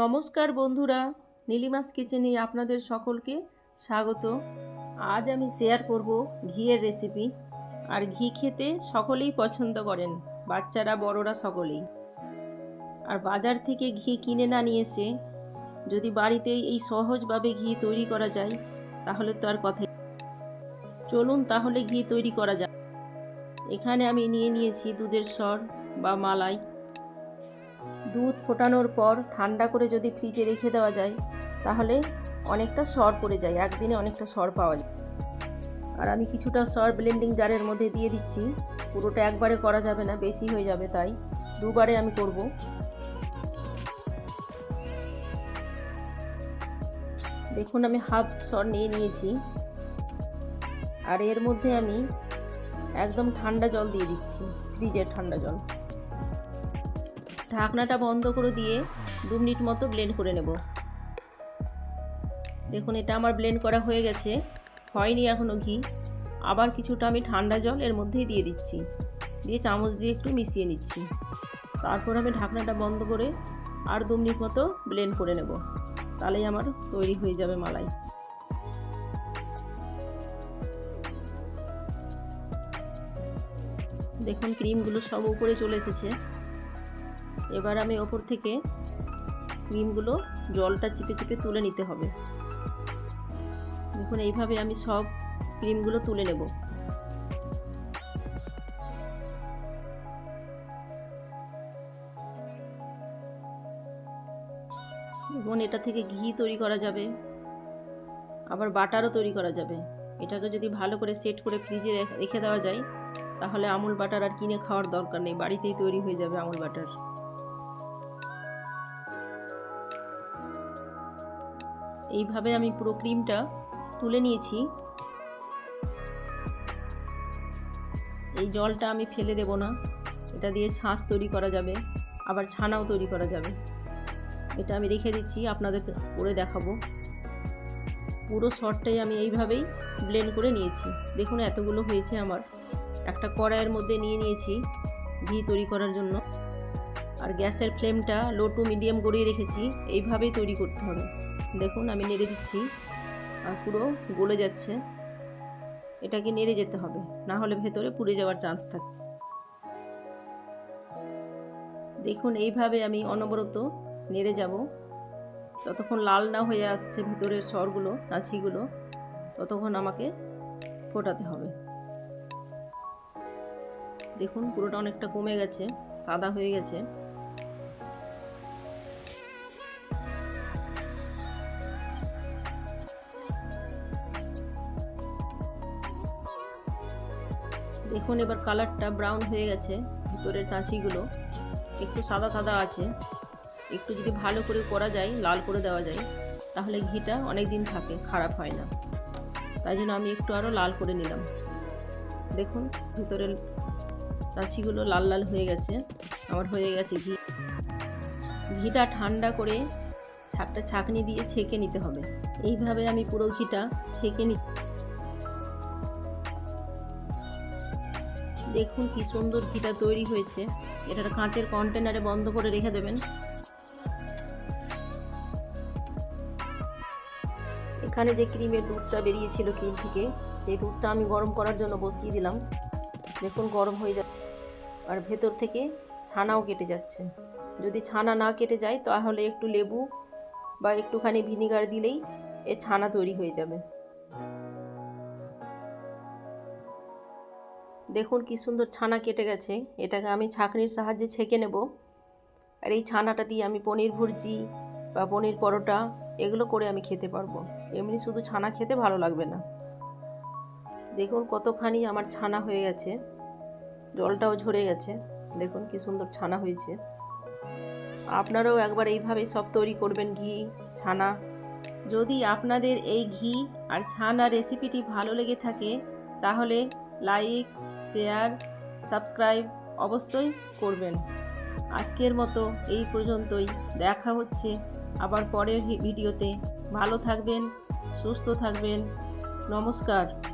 নমস্কার বন্ধুরা, নীলিমাস কিচেনে আপনাদের সকলকে স্বাগত। আজ আমি শেয়ার করব ঘিয়ের রেসিপি আর ঘি খেতে সকলেই পছন্দ করেন, বাচ্চারা, বড়রা সকলেই। আর বাজার থেকে ঘি কিনে না নিয়ে এসে যদি বাড়িতেই এই সহজভাবে ঘি তৈরি করা যায়, তাহলে তো আর কথাই চলুন তাহলে ঘি তৈরি করা যায় এখানে আমি নিয়ে নিয়েছি দুধের স্বর বা মালাই। দুধ ফোটানোর পর ঠান্ডা করে যদি ফ্রিজে রেখে দেওয়া যায়, তাহলে অনেকটা সর পড়ে যায়, একদিনে অনেকটা সর পাওয়া যায়। আর আমি কিছুটা সর ব্লেন্ডিং জারের মধ্যে দিয়ে দিচ্ছি, পুরোটা একবারে করা যাবে না, বেশি হয়ে যাবে তাই দুবারে আমি করব। দেখুন, আমি হাফ সর নিয়ে নিয়েছি। আর এর মধ্যে আমি একদম ঠান্ডা জল দিয়ে দিচ্ছি, ফ্রিজের ঠান্ডা জল। ঢাকনাটা বন্ধ করে দিয়ে দু মিনিট মতো ব্লেন্ড করে নেব। দেখুন, এটা আমার ব্লেন্ড করা হয়ে গেছে। হয়নি এখনও ঘি। আবার কিছুটা আমি ঠান্ডা জল এর মধ্যেই দিয়ে দিচ্ছি। দিয়ে চামচ দিয়ে একটু মিশিয়ে নিচ্ছি। তারপর আমি ঢাকনাটা বন্ধ করে আর দু মিনিট মতো ব্লেন্ড করে নেব। তাহলেই আমার তৈরি হয়ে যাবে মালাই। দেখুন ক্রিমগুলো সব উপরে চলে এসেছে। এবার আমি ওপর থেকে ক্রিমগুলো জলটা চিপে চিপে তুলে নিতে হবে। দেখুন, এইভাবে আমি সব ক্রিমগুলো তুলে নেব। দেখুন, এটা থেকে ঘি তৈরি করা যাবে। আবার বাটারও তৈরি করা যাবে। এটাকে যদি ভালো করে সেট করে ফ্রিজে রেখে দেওয়া যায়, তাহলে আমুল বাটার আর কিনে খাওয়ার দরকার নেই। বাড়িতেই তৈরি হয়ে যাবে আমুল বাটার। এইভাবে আমি পুরো ক্রিমটা তুলে নিয়েছি। এই জলটা আমি ফেলে দেব না। এটা দিয়ে ছাঁচ তৈরি করা যাবে, আবার ছানাও তৈরি করা যাবে। এটা আমি রেখে দিচ্ছি, আপনাদের করে দেখাবো। পুরো শটটাই আমি এইভাবেই ব্লেন্ড করে নিয়েছি। দেখুন, এতগুলো হয়েছে আমার। একটা কড়াইয়ের মধ্যে নিয়ে নিয়েছি ঘি তৈরি করার জন্য। আর গ্যাসের ফ্লেমটা লো টু মিডিয়াম গড়িয়ে রেখেছি। এইভাবেই তৈরি করতে হবে। দেখুন, আমি নেড়ে দিচ্ছি। আর পুরো গলে যাচ্ছে। এটাকে নেড়ে যেতে হবে। না হলে ভেতরে পুড়ে যাওয়ার চান্স থাকে দেখুন, এইভাবে আমি অনবরত নেড়ে যাব। ততক্ষণ লাল না হয়ে আসছে ভেতরের স্বরগুলো নাচিগুলো ততক্ষণ আমাকে ফোটাতে হবে। দেখুন, পুরোটা অনেকটা কমে গেছে, সাদা হয়ে গেছে। দেখুন এবার কালারটা ব্রাউন হয়ে গেছে, ভিতরের চাঁচিগুলো একটু সাদা সাদা আছে। একটু যদি ভালো করে করা যায়, লাল করে দেওয়া যায়, তাহলে ঘিটা অনেক দিন থাকে, খারাপ হয় না। তাই জন্য আমি একটু আরও লাল করে নিলাম। দেখুন, ভিতরের চাঁচিগুলো লাল লাল হয়ে গেছে। আমার হয়ে গেছে ঘি। ঘিটা ঠান্ডা করে ছাকটা ছাকনি দিয়ে ছেঁকে নিতে হবে। এইভাবে আমি পুরো ঘিটা ছেঁকে নি দেখুন কি সুন্দর ঘিটা তৈরি হয়েছে। এটা কাঁচের কন্টেনারে বন্ধ করে রেখে দেবেন। এখানে যে ক্রিমের দুধটা বেরিয়েছিল ক্রিম থেকে, সেই দুধটা আমি গরম করার জন্য বসিয়ে দিলাম। দেখুন গরম হয়ে যাচ্ছে। আর ভেতর থেকে ছানাও কেটে যাচ্ছে। যদি ছানা না কেটে যায়, তাহলে একটু লেবু বা একটুখানি ভিনিগার দিলেই এ ছানা তৈরি হয়ে যাবে। দেখুন কি সুন্দর ছানা কেটে গেছে। এটাকে আমি ছাঁকনির সাহায্যে ছেঁকে নেব। আর এই ছানাটা দিয়ে আমি পনির ভুর্জি বা পনির পরোটা এগুলো করে আমি খেতে পারব। এমনি শুধু ছানা খেতে ভালো লাগবে না। দেখুন কতখানি আমার ছানা হয়ে গেছে। জলটাও ঝরে গেছে। দেখুন কি সুন্দর ছানা হয়েছে। আপনারাও একবার এইভাবে সব তৈরি করবেন ঘি, ছানা। যদি আপনাদের এই ঘি আর ছানা রেসিপিটি ভালো লেগে থাকে, তাহলে লাইক, শেয়ার, সাবস্ক্রাইব অবশ্যই করবেন। আজকের মতো এই পর্যন্তই। দেখা হচ্ছে আবার পরের ভিডিওতে। ভালো থাকবেন, সুস্থ থাকবেন। নমস্কার।